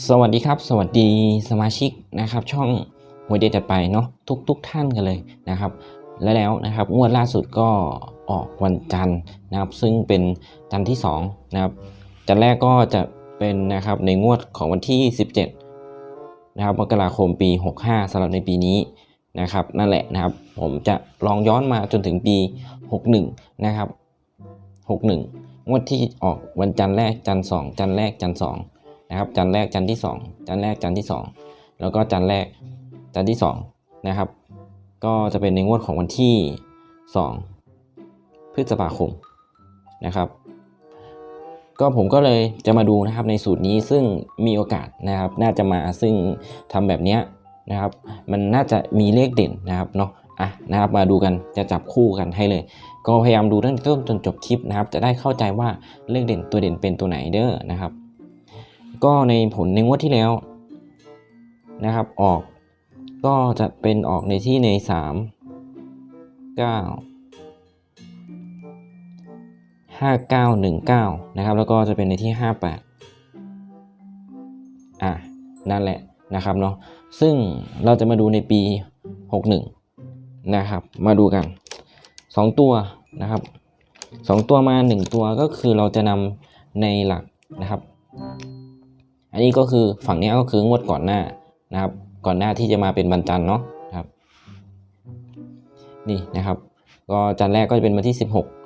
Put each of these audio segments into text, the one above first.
สวัสดีครับ สวัสดีสมาชิกนะครับ ช่องหวยเด็ดจัดไปเนาะทุกทุกท่านกันเลยนะครับ และแล้วนะครับงวดล่าสุดก็ออกวันจันทร์นะครับ ซึ่งเป็นจันทร์ที่2นะครับจันทร์แรกก็จะเป็นนะครับในงวดของวันที่ 17นะครับมกราคมปี 65สำหรับในปีนี้นะครับ นั่นแหละนะครับ ผมจะลองย้อนมาจนถึงปี 61 นะครับ 61 งวดที่ออกวันจันทร์แรกจันทร์สองจันทร์แรกจันทร์สอง นะครับจันแรกจันที่สองจันแรกจันที่สองแล้วก็จันแรกจันที่สองนะครับก็จะเป็นในงวดของวันที่สองพฤษภาคมนะครับ ก็ผมก็เลยจะมาดูนะครับในสูตรนี้ซึ่งมีโอกาสนะครับ น่าจะมาซึ่งทำแบบนี้นะครับ มันน่าจะมีเลขเด่นนะครับเนาะอะนะครับมาดูกันจะจับคู่กันให้เลย ก็พยายามดูตั้งแต่ต้นจนจบคลิปนะครับ จะได้เข้าใจว่าเลขเด่นตัวเด่นเป็นตัวไหนเด้อนะครับ ก็ในผลในงวดที่แล้วนะครับออกก็จะเป็นออกในที่ในสามเก้าห้าเก้าหนึ่งเก้านะครับ แล้วก็จะเป็นในที่ห้าแปดอะ นั่นแหละนะครับเนาะซึ่งเราจะมาดูในปีหกหนึ่งนะครับ มาดูกันสองตัวนะครับสองตัวมาหนึ่งตัวก็คือเราจะนำในหลักนะครับ อันนี้ก็คือฝั่งนี้ก็คืองวดก่อนหน้านะครับ ก่อนหน้าที่จะมาเป็นวันจันทร์เนาะครับ นี่นะครับ ก็จันทร์แรกก็จะเป็นวันที่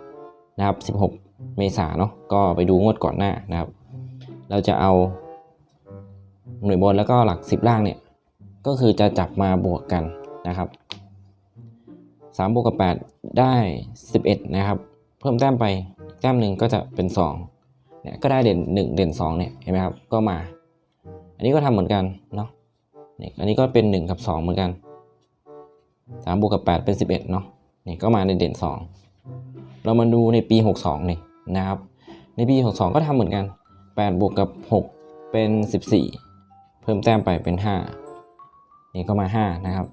16 นะครับ 16 เมษาเนาะก็ไปดูงวดก่อนหน้านะครับ เราจะเอาหน่วยบนแล้วก็หลัก 10 ล่างเนี่ยก็คือจะจับมาบวกกันนะครับ3บวกกับ 8 ได้ 11 นะครับ เพิ่มแต้มไปแต้มหนึ่งก็จะเป็น2เนี่ยก็ได้เด่น 1 เด่น2เนี่ยเห็นไหมครับ ก็มา อันนี้ก็ทำเหมือนกันเนาะนี่อันนี้ก็เป็น1กับ2เหมือนกัน3บวกกับ 8 เป็น 11เนาะนี่ก็มาในเด่น 2 เรามาดูในปี 62นี่นะครับ ในปี 62 ก็ทำเหมือนกัน 8 บวกกับ 6 เป็น 14 เพิ่มแต้มไปเป็น 5 นี่ก็มา 5 นะครับ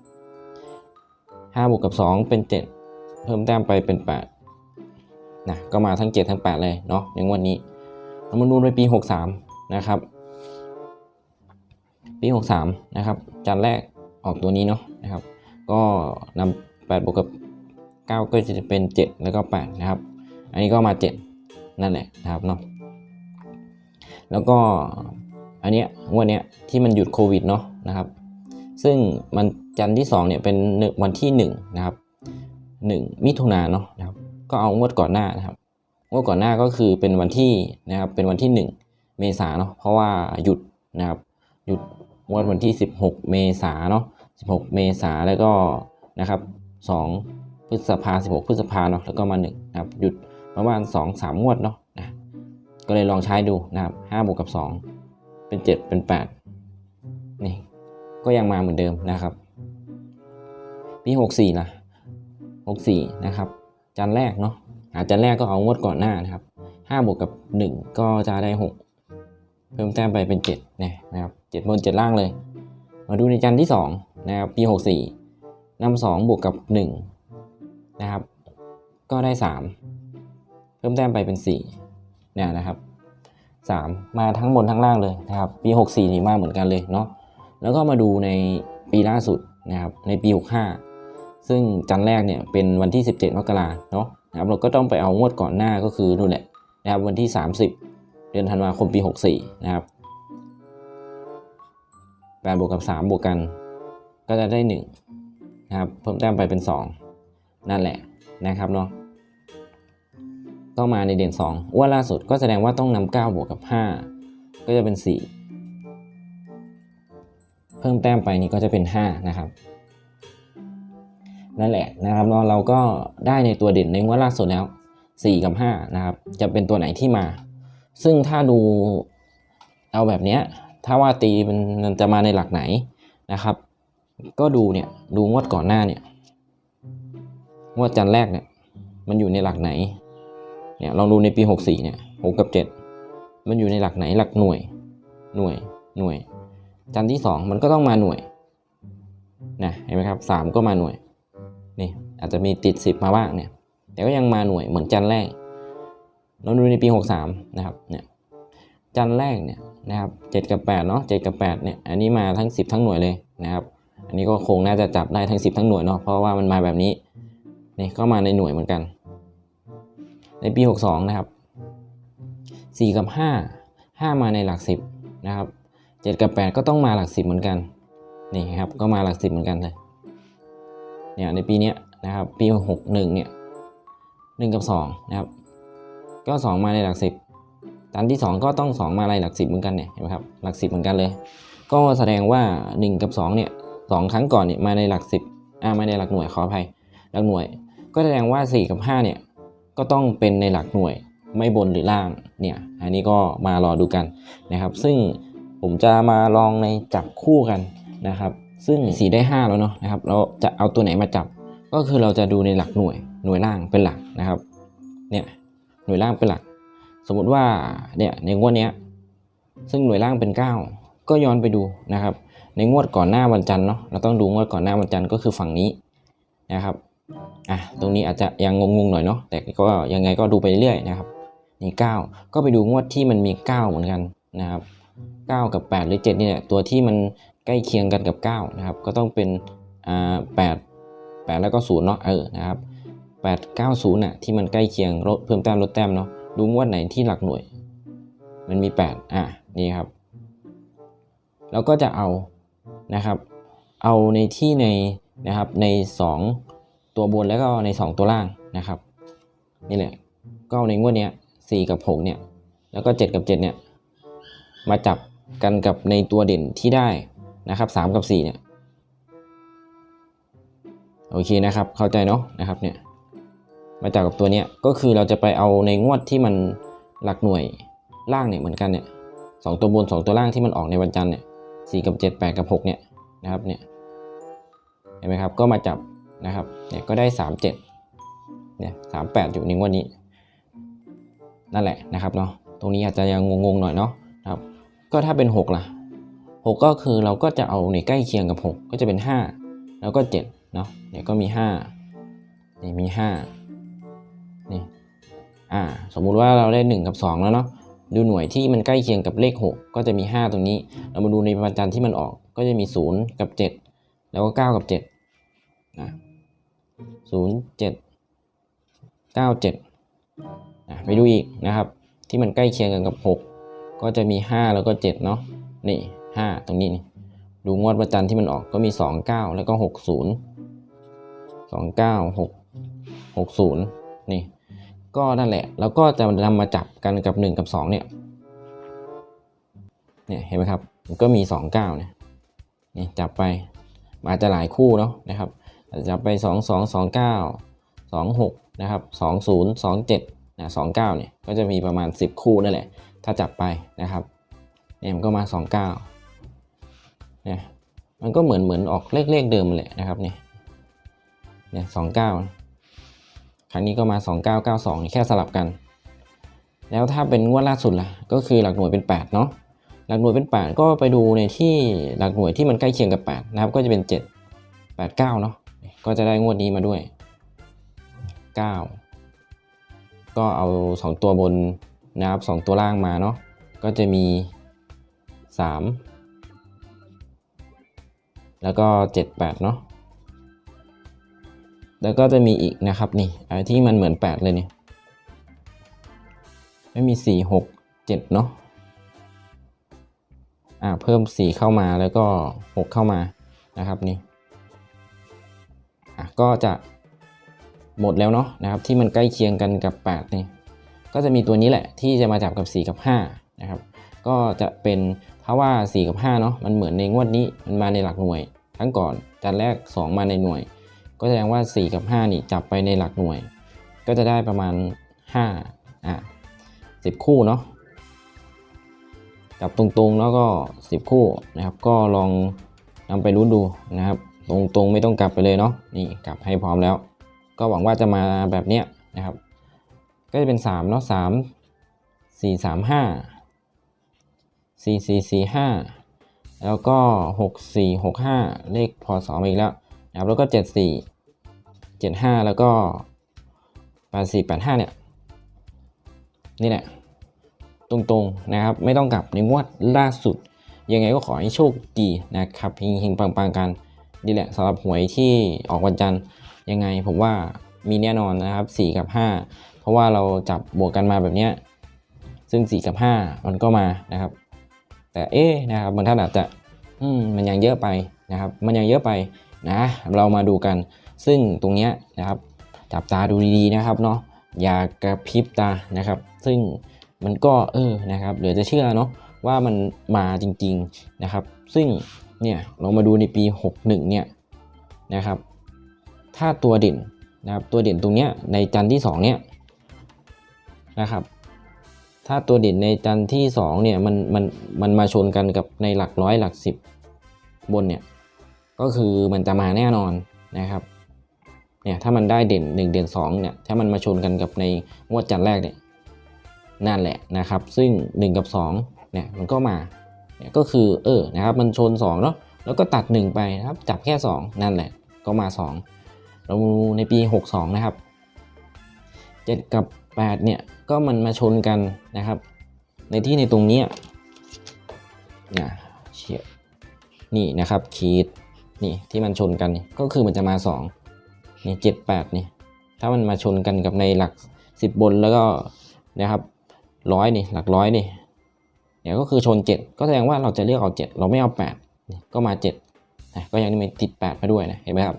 5 บวกกับ 2 เป็น 7 เพิ่มแต้มไปเป็น 8นะก็มาทั้ง 7 ทั้ง 8 เลยเนาะในงวดนี้ เรามาดูในปี 63 นะครับ ปี 63 นะครับจันแรกออกตัวนี้เนาะนะครับ ก็นำ8บวกกับ 9 ก็จะเป็น 7 แล้วก็ 8 นะครับ อันนี้ก็มา 7 นั่นแหละนะครับเนาะแล้วก็อันเนี้ยงวดเนี้ยที่มันหยุดโควิดเนาะนะครับ ซึ่งมันจันทร์ที่2เนี่ยเป็นวันที่1นะครับ1มิถุนาเนาะนะครับ ก็เอางวดก่อนหน้านะครับงวดก่อนหน้าก็คือเป็นวันที่นะครับเป็นวันที่ 1 เมษาเนาะเพราะว่าหยุดนะครับหยุด งวดวันที่ 16 เมษาเนาะ 16 เมษาแล้วก็นะครับ 2 พฤษภา 16 พฤษภาเนาะ แล้วก็มา1นะครับ หยุดประมาณ 2 3 งวดเนาะนะ ก็เลยลองใช้ดูนะครับ5บวกกับ 2 เป็น 7 เป็น 8 นี่ ก็ยังมาเหมือนเดิมนะครับปี 64นะ64 นะครับจันแรกเนาะอาจันแรกก็เอางวดก่อนหน้านะครับ5บวกกับ 1 ก็จะได้ 6 เพิ่มแต้มไปเป็น7เนี่นะครับ 7 บน 7 ล่างเลย มาดูในจันทร์ที่2นะครับปี 64นำ2บวกกับ 1 นะครับ ก็ได้ 3 เพิ่มแต้มไปเป็น4เนี่ยนะครับ 3 มาทั้งบนทั้งล่างเลยนะครับ ปี 64 นี่มาเหมือนกันเลยเนาะแล้วก็มาดูในปีล่าสุดนะครับในปี 65 ซึ่งจันทร์แรกเนี่ยเป็นวันที่ 17 มกราเนาะนะครับเราก็ต้องไปเอางวดก่อนหน้าก็คือนู่นแหละนะครับวันที่ 30 เดือนธันวาคมปี 64 นะครับ 8บวกกับ 3 บวกกัน ก็จะได้1นะครับเพิ่มแต้มไปเป็น 2 นั่นแหละนะครับเนาะก็มาในเด่น2ว่าล่าสุดก็แสดงว่าต้องนำ9บวกกับ 5 ก็จะเป็น 4 เพิ่มแต้มไปนี่ก็จะเป็น 5 นะครับนั่นแหละนะครับเนาะเราก็ได้ในตัวเด่นในงวดล่าสุดแล้ว 4 กับ 5 นะครับ จะเป็นตัวไหนที่มา ซึ่งถ้าดูเอาแบบเนี้ย ถ้าว่าตีมันจะมาในหลักไหนนะครับ ก็ดูเนี่ยดูงวดก่อนหน้าเนี่ยงวดจันแรกเนี่ยมันอยู่ในหลักไหนเนี่ยลองดูในปี 64เนี่ย6กับ 7 มันอยู่ในหลักไหนหลักหน่วยหน่วยหน่วย จันที่ 2 มันก็ต้องมาหน่วยนะเห็นไหมครับ3ก็มาหน่วยนี่อาจจะมีติด 10 มาบ้างเนี่ยแต่ก็ยังมาหน่วยเหมือนจันแรกเราดูในปี 63 นะครับเนี่ยจันแรกเนี่ย นะครับ7กับ8เนาะ7กับ8เนี่ยอันนี้มาทั้ง 10 ทั้งหน่วยเลยนะครับอันนี้ก็คงน่าจะจับได้ทั้ง 10 ทั้งหน่วยเนาะเพราะว่ามันมาแบบนี้นี่ก็มาในหน่วยเหมือนกัน ในปี 62 นะครับ 4 กับ 5 5 มาในหลัก 10นะครับ7กับ 8 ก็ต้องมาหลัก 10 เหมือนกันนี่ครับก็มาหลัก 10 เหมือนกันเลยเนี่ยในปีนี้นะครับปี 61เนี่ย1กับ2นะครับก็ 2 มาในหลัก 10 ตันที่ 2 ก็ต้อง 2 มาในหลัก10เหมือนกันเนี่ยเห็นไหมครับหลัก 10 เหมือนกันเลย ก็แสดงว่า 1 กับ2เนี่ย2ครั้งก่อนเนี่ยมาในหลัก 10อ่ามาในหลักหน่วยขออภัยหลักหน่วย ก็แสดงว่า 4 กับ5เนี่ยก็ต้องเป็นในหลักหน่วยไม่บนหรือล่างเนี่ยอันนี้ก็มารอดูกันนะครับ ซึ่งผมจะมาลองในจับคู่กันนะครับ ซึ่งสีได้ 5 แล้วเนาะนะครับเราจะเอาตัวไหนมาจับ ก็คือเราจะดูในหลักหน่วยหน่วยล่างเป็นหลักนะครับเนี่ยหน่วยล่างเป็นหลัก สมมุติว่าเนี่ยในงวดเนี้ยซึ่งหน่วยล่างเป็น 9 ก็ย้อนไปดูนะครับ ในงวดก่อนหน้าวันจันทร์เนาะเราต้องดูงวดก่อนหน้าวันจันทร์ก็คือฝั่งนี้นะครับอะตรงนี้อาจจะยังงงๆหน่อยเนาะแต่ก็ยังไงก็ดูไปเรื่อยนะครับนี่9ก็ไปดูงวดที่มันมี 9 เหมือนกันนะครับ 9 กับ 8 หรือ7นี่แหละตัวที่มันใกล้เคียงกันกับ 9 นะครับ ก็ต้องเป็นอ่า8 8แปดแล้วก็0เนาะเออนะครับ8 9 0น่ะที่มันใกล้เคียงลดเพิ่มแต้มลดแต้มเนาะ ดูงวดไหนที่หลักหน่วย มันมี 8 อะ นี่ครับ แล้วก็จะเอานะครับ เอาในที่ในนะครับใน 2 ตัวบนแล้วก็ใน 2 ตัวล่างนะครับ นี่แหละ ก็เอาในงวดเนี้ย4กับ6เนี่ย แล้วก็ 7 กับ 7 เนี่ย มาจับกันกับในตัวเด่นที่ได้นะครับ3กับ4เนี่ย โอเคนะครับ เข้าใจเนาะนะครับเนี่ย มาจับกับตัวเนี้ยก็คือเราจะไปเอาในงวดที่มันหลักหน่วยล่างเนี่ยเหมือนกันเนี่ยสองตัวบนสองตัวล่างที่มันออกในวันจันทร์เนี่ยสี่กับเจ็ดแปดกับหกเนี่ยนะครับเนี่ยเห็นไหมครับก็มาจับนะครับเนี่ยก็ได้สามเจ็ดเนี่ยสามแปดอยู่ในงวดนี้ นั่นแหละนะครับเนาะตรงนี้อาจจะยังงงๆหน่อยเนาะนะครับก็ถ้าเป็น 6 ล่ะ 6 ก็คือเราก็จะเอาในใกล้เคียงกับ 6 ก็จะเป็น 5 แล้วก็7เนาะเนี่ยก็มี5นี่มี 5 นี่อ่าสมมุติว่าเราได้ 1 กับ 2 แล้วเนาะดูหน่วยที่มันใกล้เคียงกับเลข 6 ก็จะมี 5 ตรงนี้ เรามาดูในวันจันที่มันออกก็จะมี 0 กับ 7 แล้วก็ 9 กับ7นะ0 7 9 7อะไปดูอีกนะครับ ที่มันใกล้เคียงกันกับ 6 ก็จะมี 5 แล้วก็7เนาะนี่ 5 ตรงนี้นี่ดูงวดประจันที่มันออกก็มี 2 9 แล้วก็ 6 0 2 9 6 6 0 นี่ก็นั่นแหละ แล้วก็จะนำมาจับกันกับ 1 กับ 2 เนี่ยเนี่ยเห็นไหมครับมันก็มี 2 9เนี่ยนี่จับไปมันอาจจะหลายคู่เนาะนะครับอาจจะจับไป 2 2 2 9 2 6นะครับ2 0 2 7นะ29เนี่ยก็จะมีประมาณ 10 คู่นั่นแหละ ถ้าจับไปนะครับเนี่ยมันก็มา 29เนี่ยมันก็เหมือนเหมือนออกเลขเลขเดิมแหละนะครับเนี่ยเนี่ย29 ครั้งนี้ก็มา 2992นี่แค่สลับกัน แล้วถ้าเป็นงวดล่าสุดล่ะ ก็คือหลักหน่วยเป็น 8 เนาะ หลักหน่วยเป็น 8 ก็ไปดูในที่หลักหน่วยที่มันใกล้เคียงกับ 8 นะครับ ก็จะเป็น 7 8 9 เนาะ ก็จะได้งวดนี้มาด้วย 9 ก็เอา 2 ตัวบนนะครับ 2 ตัวล่างมาเนาะ ก็จะมี 3 แล้วก็ 7 8 เนาะ แล้วก็จะมีอีกนะครับนี่อะไรที่มันเหมือน 8 เลยเนี่ยไม่มี 4 6 7 เนาะอ่าเพิ่ม 4 เข้ามาแล้วก็ 6 เข้ามานะครับนี่อะก็จะหมดแล้วเนาะนะครับที่มันใกล้เคียงกันกับ 8 นี่ก็จะมีตัวนี้แหละที่จะมาจับกับ 4 กับ 5 นะครับ ก็จะเป็นถ้าว่า 4 กับ 5 เนาะมันเหมือนในงวดนี้มันมาในหลักหน่วย ทั้งก่อนจันแรก 2 มาในหน่วย ก็แสดงว่า 4 กับ 5 นี่จับไปในหลักหน่วย ก็จะได้ประมาณ 5 อะ 10 คู่เนาะจับตรงๆแล้วก็ 10 คู่นะครับ ก็ลองนำไปรุ้นดูนะครับ ตรงๆไม่ต้องกลับไปเลยเนาะนี่กลับให้พร้อมแล้ว ก็หวังว่าจะมาแบบเนี้ยนะครับ ก็จะเป็น3เนาะ3 4 3 5 4 4 4 5 แล้วก็ 6 4 6 5 เลขพศมาอีกแล้วนะครับแล้วก็ 7 7 5 แล้วก็ 8 4 8 5 เนี่ย นี่แหละ ตรงๆนะครับ ไม่ต้องกลับในงวดล่าสุด ยังไงก็ขอให้โชคดีนะครับเฮงๆปังๆกันนี่แหละสำหรับหวยที่ออกวันจันทร์ยังไงผมว่ามีแน่นอนนะครับ 4 กับ 5 เพราะว่าเราจับบวกกันมาแบบเนี้ยซึ่ง 4 กับ 5 มันก็มานะครับ แต่เอ๊นะครับบางท่านอาจจะมมันยังเยอะไปนะครับ มันยังเยอะไปนะ เรามาดูกัน ซึ่งตรงเนี้ยนะครับจับตาดูดีๆนะครับเนาะอย่ากระพริบตานะครับ ซึ่งมันก็เออนะครับเหลือจะเชื่อเนาะว่ามันมาจริงๆนะครับ ซึ่งเนี่ยเรามาดูในปี 61เนี่ยนะครับ ถ้าตัวเด่นนะครับตัวเด่นตรงเนี้ยในจันทร์ที่2เนี่ยนะครับ ถ้าตัวเด่นในจันทร์ที่2เนี่ยมันมันมันมาชนกันกับในหลักร้อยหลักสิบบนเนี่ยก็คือมันจะมาแน่นอนนะครับ เนี่ยถ้ามันได้เด่น 1 เด่น2เนี่ยถ้ามันมาชนกันกับในงวดจันทร์แรกเนี่ยนั่นแหละนะครับ ซึ่ง 1 กับ2เนี่ยมันก็มาเนี่ยก็คือเออนะครับมันชน2เนาะแล้วก็ตัด 1 ไปนะครับจับแค่ 2 นั่นแหละก็มา 2 เราดูในปี 62 นะครับ 7 กับ 8 เนี่ยก็มันมาชนกันนะครับ ในที่ในตรงนี้นะเชียนี่นะครับขีดนี่ที่มันชนกันก็คือมันจะมา 2 นี่เจ็ดแปดนี่ถ้ามันมาชนกันกับในหลักสิบบนแล้วก็นะครับร้อยนี่หลักร้อยนี่เนี่ยก็คือชนเจ็ดก็แสดงว่าเราจะเลือกเอาเจ็ดเราไม่เอาแปดก็มาเจ็ดนะก็ยังมีติดแปดมาด้วยนะเห็นไหมครับ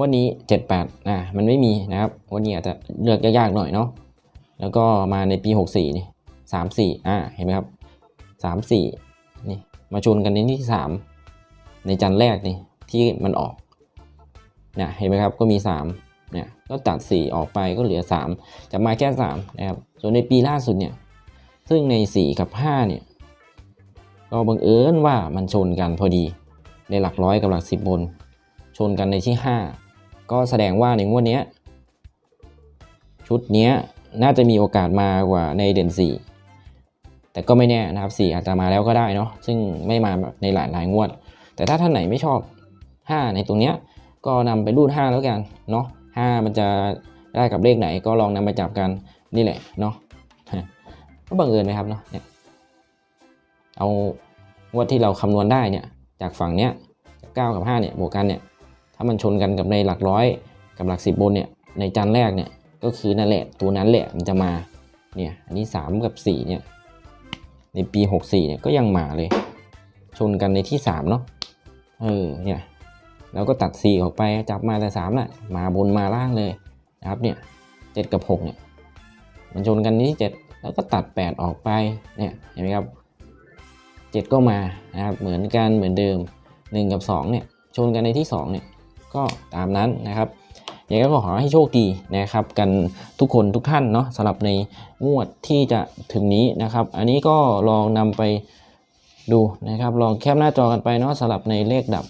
วันนี้เจ็ดแปดอ่ามันไม่มีนะครับวันนี้อาจจะเลือกยากๆหน่อยเนาะแล้วก็มาในปีหกสี่นี่สามสี่อ่าเห็นไหมครับสามสี่นี่มาชนกันในที่สามในจันทร์แรกนี่ที่มันออก นี่ยเห็นไหมครับก็มี3เนี่ยก็ตัด 4 ออกไปก็เหลือ 3 จะมาแค่3นะครับส่วนในปีล่าสุดเนี่ยซึ่งใน 4 กับ5เนี่ยก็บังเอิญว่ามันชนกันพอดีในหลักร้อยกับหลัก 10 บน ชนกันในที่ 5 ก็แสดงว่าในงวดนี้ชุดนี้น่าจะมีโอกาสมากว่าในเด่น 4 แต่ก็ไม่แน่นะครับ 4 อาจจะมาแล้วก็ได้เนาะซึ่งไม่มาในหลายหลายงวด แต่ถ้าท่านไหนไม่ชอบ 5 ในตรงเนี้ย ก็นำไปรูด5แล้วกันเนาะ5มันจะได้กับเลขไหนก็ลองนำมาจับกันนี่แหละเนาะก็บังเอิญไหมครับเนาะเนี่ยเอางวดที่เราคำนวณได้เนี่ยจากฝั่งเนี้ย9กับ5เนี่ยบวกกันเนี่ยถ้ามันชนกันกับในหลักร้อยกับหลักสิบบนเนี่ยในจันแรกเนี่ยก็คือนั่นแหละตัวนั้นแหละมันจะมาเนี่ยอันนี้ 3 กับ 4 เนี่ย ในปี 64 เนี่ยก็ยังมาเลย ชนกันในที่ 3 เนาะเออเนี่ย แล้วก็ตัด 4 ออกไปจับมาแต่3น่ะมาบนมาล่างเลยนะครับเนี่ย7กับ6เนี่ยมันชนกันที่7แล้วก็ตัด 8 ออกไปเนี่ยเห็นไหมครับ 7 ก็มานะครับเหมือนกันเหมือนเดิม 1 กับ 2เนี่ยชนกันในที่2เนี่ยก็ตามนั้นนะครับยังไงก็ขอให้โชคดีนะครับ กันทุกคนทุกท่านเนาะสำหรับในงวดที่จะถึงนี้นะครับ อันนี้ก็ลองนำไปดูนะครับ ลองแคปหน้าจอกันไปเนาะสำหรับในเลขดับ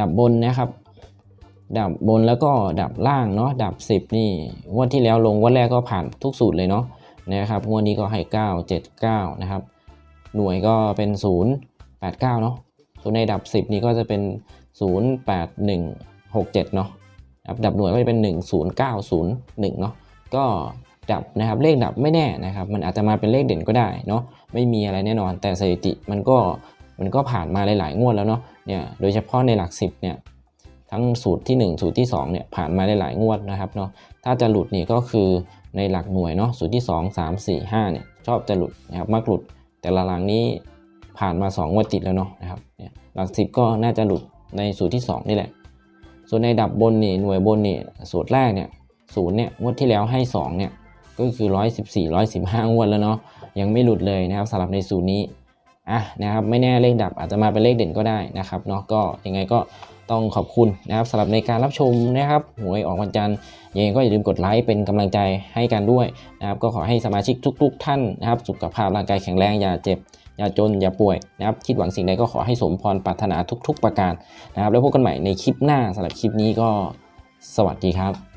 ดับบนนะครับ ดับบนแล้วก็ดับล่างเนาะดับ 10 นี่งวดที่แล้วลงงวันแรกก็ผ่านทุกสูตรเลยเนาะนะครับงวดนี้ก็ให้ 9 7 9 นะครับ หน่วยก็เป็น 0 8 9 เนาะส่วนในดับ 10 นี่ก็จะเป็น 0 8 1 6 7 เนาะครับดับหน่วยก็จะเป็น 1 0 9 0 1 เนาะก็ดับนะครับเลขดับไม่แน่นะครับ มันอาจจะมาเป็นเลขเด่นก็ได้เนาะไม่มีอะไรแน่นอน แต่สถิติมันก็ มันก็ผ่านมาหลายๆงวดแล้วเนาะเนี่ยโดยเฉพาะในหลัก 10เนี่ยทั้งสูตรที่ 1 สูตรที่2เนี่ยผ่านมาหลายงวดนะครับเนาะถ้าจะหลุดนี่ก็คือในหลักหน่วยเนาะสูตรที่ 2 3 4 5เนี่ยชอบจะหลุดนะครับมักหลุดแต่ละหลังนี้ผ่านมา 2 งวดติดแล้วเนาะนะครับเนี่ยหลัก 10 ก็น่าจะหลุดในสูตรที่ 2 นี่แหละ ส่วนในดับบนนี่หน่วยบนนี่สูตรแรกเนี่ยศูนย์เนี่ยงวดที่แล้วให้ 2 เนี่ยก็คือ 114 115 งวดแล้วเนาะยังไม่หลุดเลยนะครับสำหรับในสูตรนี้ อะนะครับไม่แน่เลขดับอาจจะมาเป็นเลขเด่นก็ได้นะครับเนาะก็ยังไงก็ต้องขอบคุณนะครับสำหรับในการรับชมนะครับหวยออกวันจันทร์ยังไงก็อย่าลืมกดไลค์เป็นกำลังใจให้กันด้วยนะครับก็ขอให้สมาชิกทุกๆท่านนะครับ สุขภาพร่างกายแข็งแรงอย่าเจ็บ อย่าจนอย่าป่วยนะครับคิดหวังสิ่งใดก็ขอให้สมพรปรารถนาทุก ๆ ประการนะครับ แล้วพบกันใหม่ในคลิปหน้าสำหรับคลิปนี้ก็สวัสดีครับ